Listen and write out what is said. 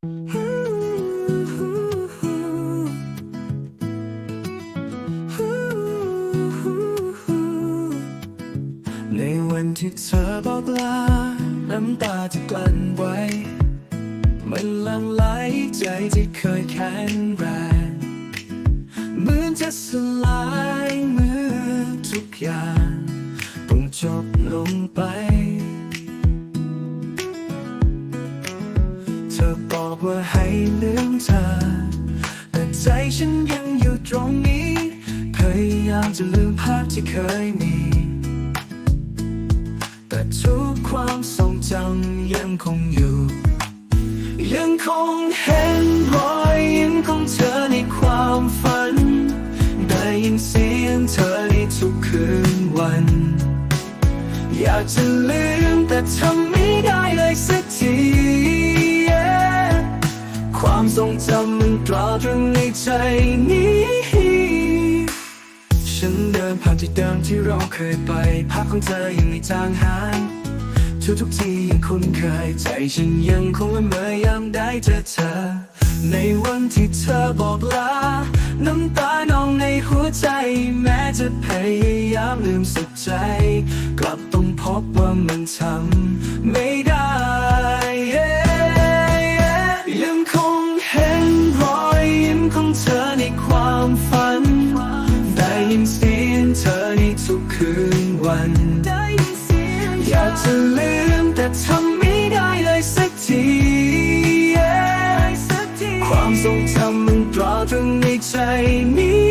ในวันที่เธอบอกลา น้ำตาที่กลั้นไว้ มันลังไหลใจที่เคยแข็งแรงเหมือนจะสลายเมื่อทุกอย่างต้องจบลงไป อบอกว่าให้ลืมเธอ แต่ใจฉันยังอยู่ตรงนี้ พยายามจะลืมภาพที่เคยมี แต่ทุกความทรงจำยังคงอยู่ ยังคงเห็นรอยยิ้มของเธอในความฝัน ได้ยินเสียงเธอในทุกคืนวัน อยากจะลืมแต่ทำไม่ได้เลยสักที ทรงจำมันตราตรึงในใจนี้ ฉันเดินผ่านที่เดิมที่เราเคยไป ภาพของเธอยังไม่จางหาย ทุกทุกทียังคุ้นเคย ใจฉันยังคงละเมอยามได้เจอเธอ ในวันที่เธอบอกลา น้ำตานองในหัวใจ แม้จะพยายามลืมสุดใจ กลับต้องพบว่ามันทำไม่ได้ จะลืมแต่ทำไม่ได้เลยสักทีความทรงจำมันตราตรึงในใจนี้